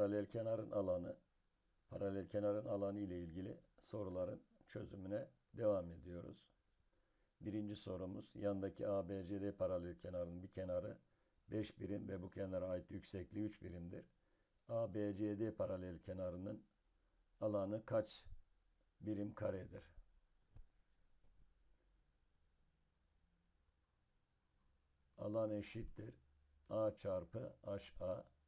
Paralel kenarın alanı, paralel kenarın alanı ile ilgili soruların çözümüne devam ediyoruz. Birinci sorumuz yandaki ABCD paralel kenarın bir kenarı 5 birim ve bu kenara ait yüksekliği 3 birimdir. ABCD paralel kenarının alanı kaç birim karedir? Alan eşittir. A çarpı HA.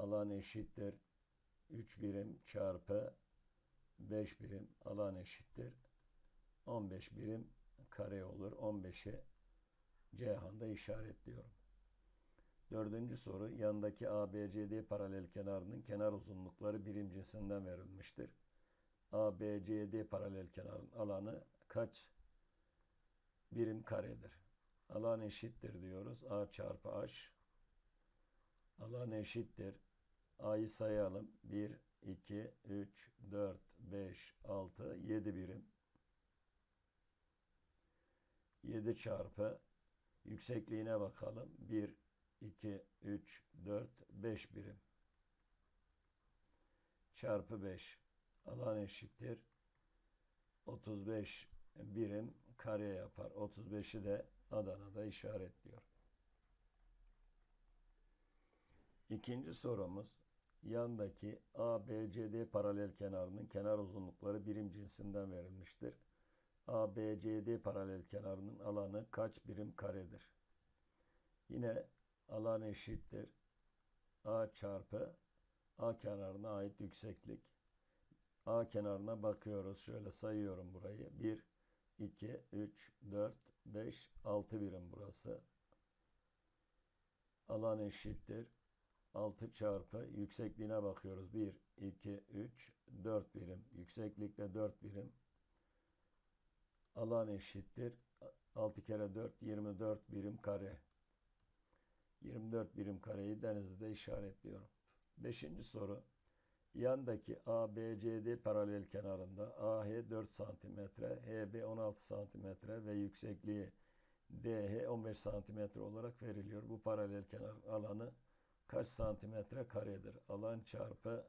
Alan eşittir. 3 birim çarpı 5 birim. Alan eşittir. 15 birim kare olur. 15'i Ceyhan'da işaretliyorum. Dördüncü soru yandaki ABCD paralel kenarının kenar uzunlukları birim cinsinden verilmiştir. ABCD paralel kenarın alanı kaç birim karedir? Alan eşittir diyoruz. A çarpı H. Alan eşittir. A'yı sayalım. 1, 2, 3, 4, 5, 6, 7 birim. 7 çarpı yüksekliğine bakalım. 1, 2, 3, 4, 5 birim. Çarpı 5. Alan eşittir. 35 birim kare yapar. 35'i de Adana'da işaretliyor. İkinci sorumuz yandaki ABCD paralel kenarının kenar uzunlukları birim cinsinden verilmiştir. ABCD paralel kenarının alanı kaç birim karedir? Yine alan eşittir. A çarpı A kenarına ait yükseklik. A kenarına bakıyoruz. Şöyle sayıyorum burayı. 1, 2, 3, 4, 5, 6 birim burası. Alan eşittir. 6 çarpı yüksekliğine bakıyoruz. 1, 2, 3, 4 birim. Yükseklikte 4 birim. Alan eşittir. 6 kere 4, 24 birim kare. 24 birim kareyi denizde işaretliyorum. Beşinci soru. Yandaki ABCD paralel kenarında AH 4 cm, HB 16 cm ve yüksekliği DH 15 cm olarak veriliyor. Bu paralel kenar alanı kaç santimetre karedir? Alan çarpı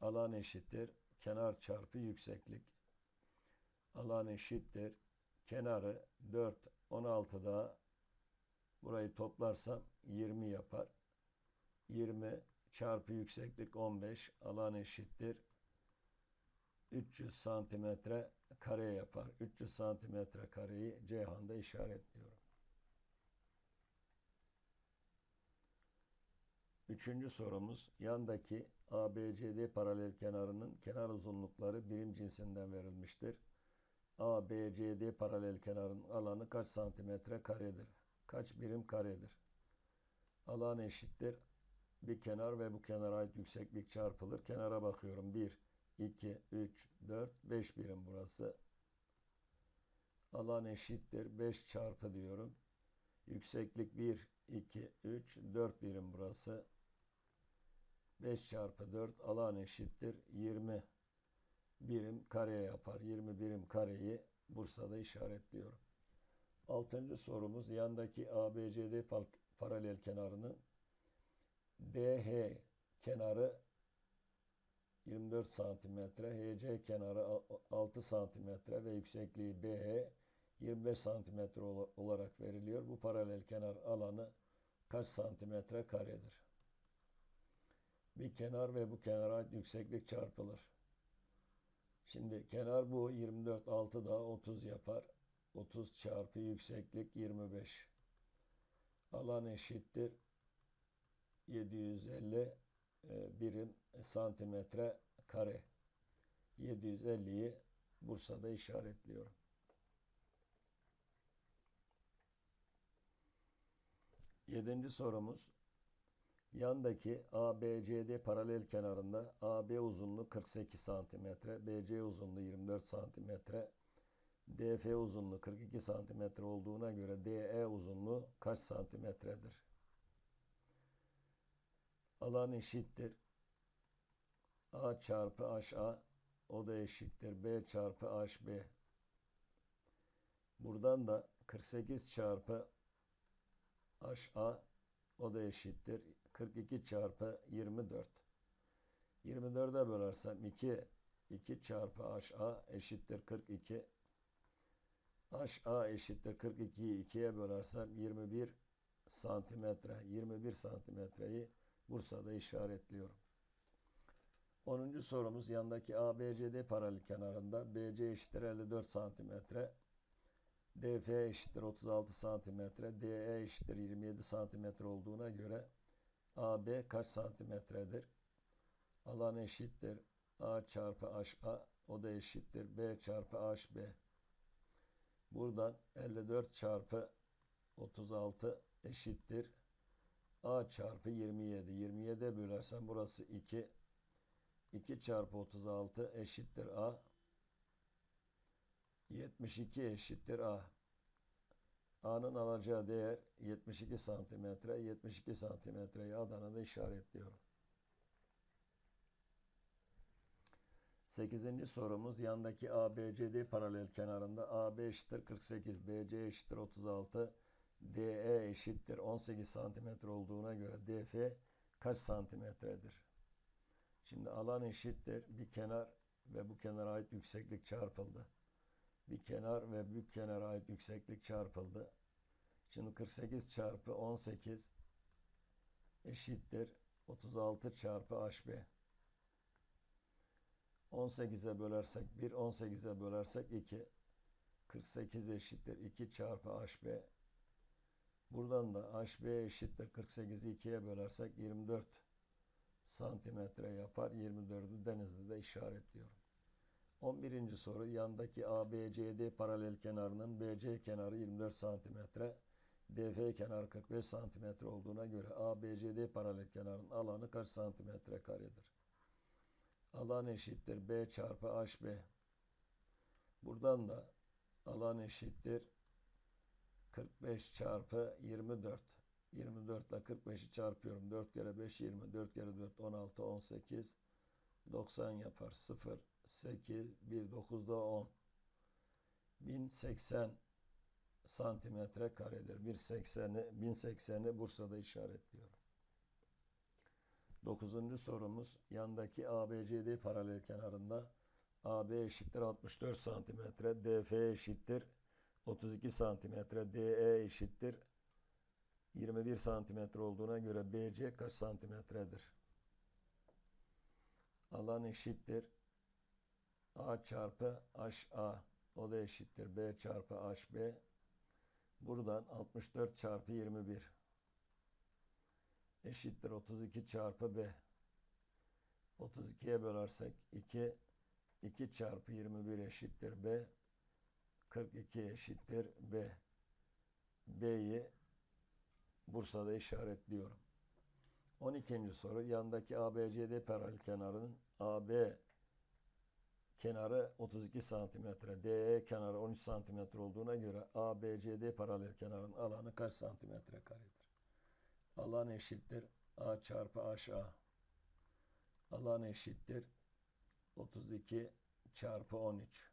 alan eşittir. Kenar çarpı yükseklik. Alan eşittir. Kenarı 4, 16 daha burayı toplarsam 20 yapar. 20 çarpı yükseklik 15 alan eşittir. 300 santimetre kare yapar. 300 santimetre kareyi Ceyhan'da işaretliyorum. Üçüncü sorumuz yandaki ABCD paralel kenarının kenar uzunlukları birim cinsinden verilmiştir. ABCD paralel kenarın alanı kaç santimetre karedir? Kaç birim karedir? Alan eşittir bir kenar ve bu kenara ait yükseklik çarpılır. Kenara bakıyorum. 1, 2, 3, 4, 5 birim burası. Alan eşittir. 5 çarpı diyorum. Yükseklik 1, 2, 3, 4 birim burası. 5 çarpı 4 alan eşittir. 20 birim kareye yapar. 20 birim kareyi Bursa'da işaretliyorum. Altıncı sorumuz yandaki ABCD paralel kenarının DH kenarı 24 santimetre, HC kenarı 6 santimetre ve yüksekliği BH 25 santimetre olarak veriliyor. Bu paralel kenar alanı kaç santimetre karedir? Bir kenar ve bu kenara ait yükseklik çarpılır. Şimdi kenar bu 24 6 daha 30 yapar. 30 çarpı yükseklik 25. Alan eşittir 750 e, birim santimetre kare. 750'yi Bursa'da işaretliyorum. Yedinci sorumuz. Yandaki ABCD paralel kenarında AB uzunluğu 48 santimetre, BC uzunluğu 24 santimetre, DF uzunluğu 42 santimetre olduğuna göre DE uzunluğu kaç santimetredir? alan eşittir. A çarpı HA o da eşittir. B çarpı HB. Buradan da 48 çarpı HA o da eşittir. 42 çarpı 24. 24'e bölersem 2 2 çarpı HA eşittir 42. HA eşittir 42'yi 2'ye bölersem 21 santimetre. 21 santimetreyi Bursa'da işaretliyorum. 10. sorumuz yandaki ABCD paralel kenarında BC eşittir 54 santimetre. DF eşittir 36 santimetre. DE eşittir 27 santimetre olduğuna göre AB kaç santimetredir? Alan eşittir A çarpı HA o da eşittir B çarpı HB. Buradan 54 çarpı 36 eşittir A çarpı 27. 27'ye bölersem burası 2. 2 çarpı 36 eşittir A. 72 eşittir A. A'nın alacağı değer 72 santimetre. 72 santimetreyi Adana'da işaretliyorum. 8. sorumuz yandaki ABCD paralel kenarında AB eşittir 48, BC eşittir 36, DE eşittir 18 santimetre olduğuna göre DF kaç santimetredir? Şimdi alan eşittir bir kenar ve bu kenara ait yükseklik çarpıldı. Bir kenar ve büyük kenara ait yükseklik çarpıldı. Şimdi 48 çarpı 18 eşittir 36 çarpı HB. 18'e bölersek 1, 18'e bölersek 2. 48 eşittir 2 çarpı HB. Buradan da HB eşittir 48'i 2'ye bölersek 24 santimetre yapar. 24'ü Denizli'de işaretliyorum. 11. soru yandaki ABCD paralel kenarının BC kenarı 24 santimetre. DF kenarı 45 santimetre olduğuna göre ABCD paralel kenarının alanı kaç santimetre karedir? Alan eşittir B çarpı HB. Buradan da alan eşittir 45 çarpı 24. 24 ile 45'i çarpıyorum. 4 kere 5 20. 4 kere 4 16 18 90 yapar. 0 8 1 9 da 10. 1080 santimetre karedir. 1080'i 1080'i Bursa'da işaretliyorum. Dokuzuncu sorumuz yandaki ABCD paralel kenarında AB eşittir 64 santimetre, DF eşittir 32 santimetre, DE eşittir 21 santimetre olduğuna göre BC kaç santimetredir? Alan eşittir A çarpı HA o da eşittir B çarpı HB. Buradan 64 çarpı 21 eşittir 32 çarpı B. 32'ye bölersek 2, 2 çarpı 21 eşittir B. 42 eşittir B. B'yi Bursa'da işaretliyorum. 12. soru yandaki ABCD paralel kenarının AB kenarı 32 santimetre, DE kenarı 13 santimetre olduğuna göre ABCD paralel kenarın alanı kaç santimetre karedir? Alan eşittir A çarpı HA. Alan eşittir 32 çarpı 13.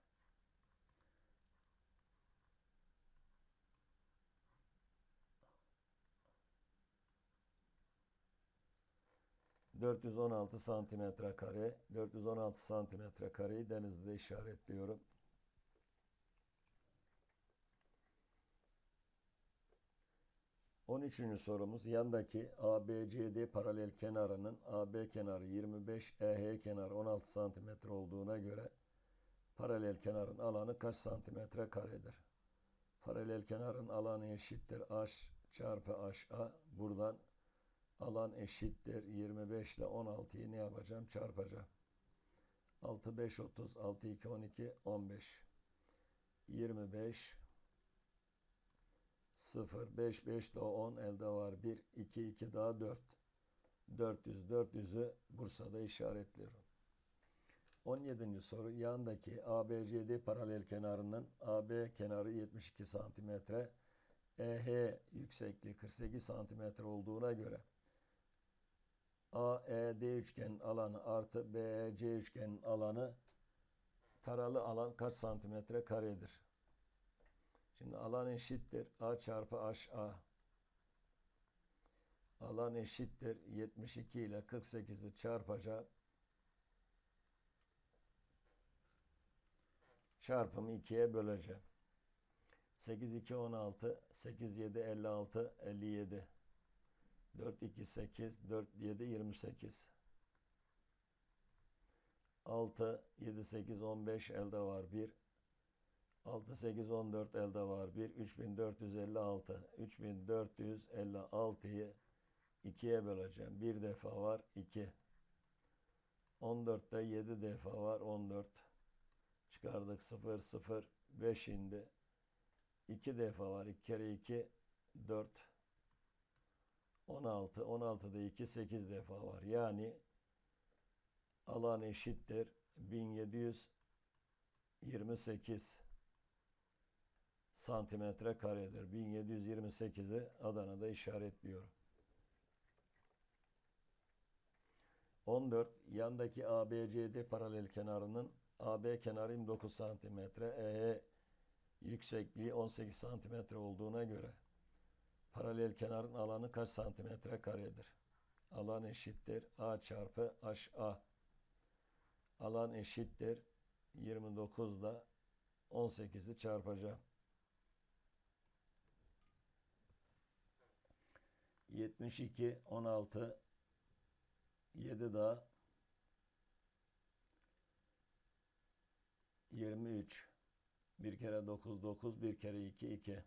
...416 santimetre kare... ...416 santimetre kareyi denizde işaretliyorum. 13. sorumuz yandaki ABCD paralel kenarının AB kenarı 25, EH kenarı 16 santimetre olduğuna göre paralel kenarın alanı kaç santimetre karedir? Paralel kenarın alanı eşittir H çarpı HA. Buradan alan eşittir 25 ile 16'yı ne yapacağım? Çarpacağım. 6, 5, 30, 6, 2, 12, 15. 25 0, 5, 5 daha 10 elde var. 1, 2, 2 daha 4. 400, 400'ü Bursa'da işaretliyorum. 17. soru yandaki ABCD paralel kenarının AB kenarı 72 santimetre, EH yüksekliği 48 santimetre olduğuna göre AED üçgen alanı artı BEC üçgen alanı taralı alan kaç santimetre karedir? Şimdi alan eşittir A çarpı HA. Alan eşittir 72 ile 48'i çarpacak. Çarpımı 2'ye böleceğim. 8 2 16 8 7 56 57 4 2 8 4 7 28 6 7 8 15 elde var 1 6 8 14 elde var 1 3456 3456'yı 2'ye böleceğim. Bir defa var 2 14'te 7 defa var 14 çıkardık 0 0 5 indi. 2 defa var 2 kere 2 4 16 16'da 2 8 defa var yani alan eşittir 1728 santimetre karedir. 1728'i Adana'da işaretliyorum. 14 yandaki ABCD paralel kenarının AB kenarı 29 santimetre, EE yüksekliği 18 santimetre olduğuna göre paralel kenarın alanı kaç santimetre karedir? Alan eşittir A çarpı HA. Alan eşittir 29 ile 18'i çarpacağım. 72 16 7 daha 23 bir kere 9 9 bir kere 2 2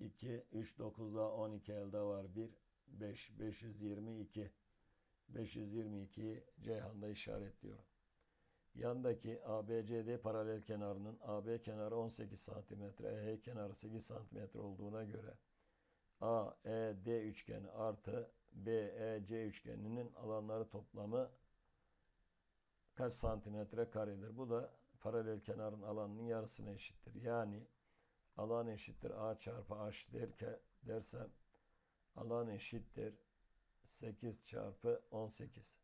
2 3 9 daha 12 elde var 1 5 522 522'yi Ceyhan'da işaretliyorum. Yandaki ABCD paralel kenarının AB kenarı 18 cm, EH kenarı 8 cm olduğuna göre AED üçgeni artı BEC üçgeninin alanları toplamı kaç santimetre karedir? Bu da paralel kenarın alanının yarısına eşittir. Yani alan eşittir. A çarpı H derken dersem alan eşittir. 8 çarpı 18.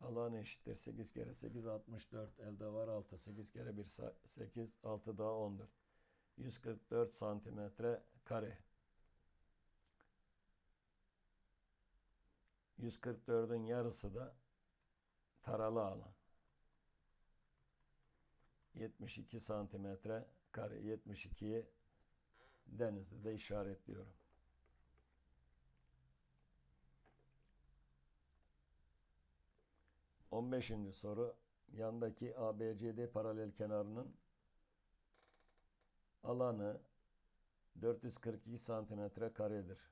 Alan eşittir. 8 kere 8 64 elde var 6 8 kere 1 8 6 daha 14 144 santimetre kare. 144'ün yarısı da taralı alan. 72 santimetre kare 72'yi Denizli'de işaretliyorum. On beşinci soru yandaki ABCD paralel kenarının alanı 442 santimetre karedir.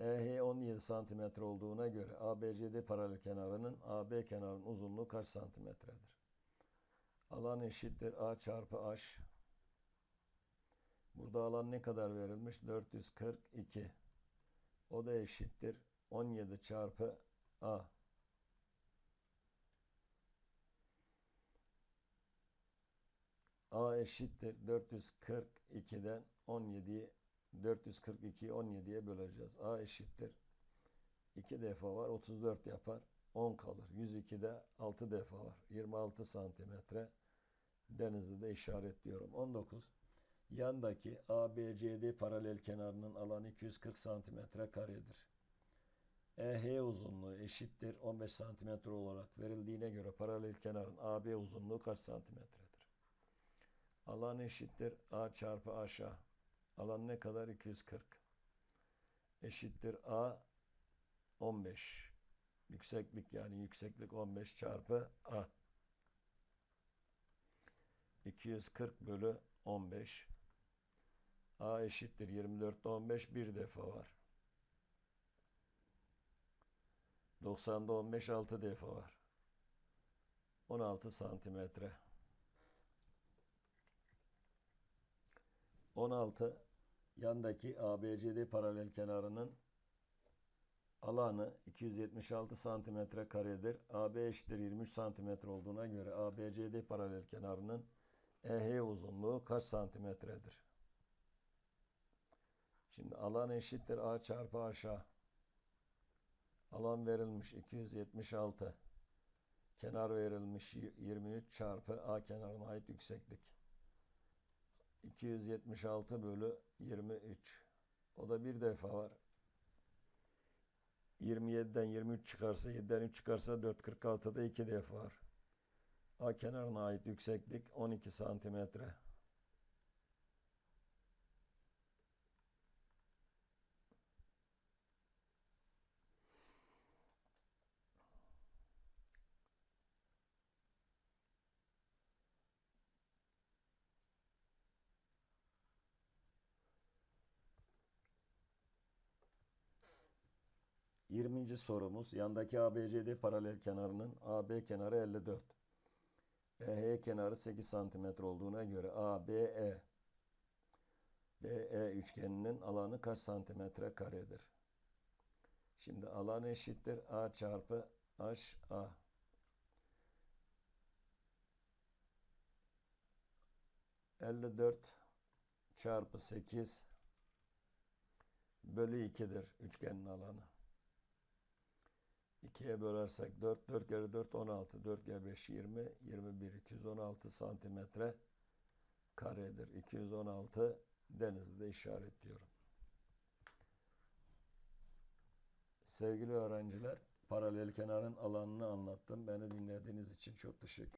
EH 17 santimetre olduğuna göre ABCD paralel kenarının AB kenarının uzunluğu kaç santimetredir? Alan eşittir A çarpı H. Burada alan ne kadar verilmiş? 442. O da eşittir 17 çarpı A. A eşittir 442'den 17'yi 442'yi 17'ye böleceğiz. A eşittir 2 defa var 34 yapar 10 kalır. 102'de 6 defa var. 26 santimetre Denizli'de işaretliyorum. 19. Yandaki ABCD paralel kenarının alanı 240 santimetre karedir. EH uzunluğu eşittir 15 santimetre olarak verildiğine göre paralel kenarın AB uzunluğu kaç santimetredir? Alan eşittir A çarpı aşağı. Alan ne kadar? 240. Eşittir A 15. Yükseklik yani yükseklik 15 çarpı A. 240 bölü 15. A eşittir 24'te 15 bir defa var. 90'da 15 6 defa var. 16 santimetre. 16 yandaki ABCD paralel kenarının alanı 276 santimetre karedir. AB eşittir 23 santimetre olduğuna göre ABCD paralel kenarının EH uzunluğu kaç santimetredir? Şimdi alan eşittir A çarpı aşağı. Alan verilmiş 276. Kenar verilmiş 23 çarpı A kenarına ait yükseklik. 276 bölü 23. O da bir defa var. 27'den 23 çıkarsa 7'den 3 çıkarsa 446'da 2 defa var. A kenarına ait yükseklik 12 santimetre. Yirminci sorumuz yandaki ABCD paralel kenarının AB kenarı 54. EH kenarı 8 santimetre olduğuna göre ABE BE üçgeninin alanı kaç santimetre karedir? Şimdi alan eşittir A çarpı HA. Elli dört çarpı sekiz bölü 2'dir üçgenin alanı. 2'ye bölersek 4, 4 kere 4 16, 4 kere 5 20, 21, 216 santimetre karedir. 216 denizde işaretliyorum. Sevgili öğrenciler, paralel kenarın alanını anlattım. Beni dinlediğiniz için çok teşekkür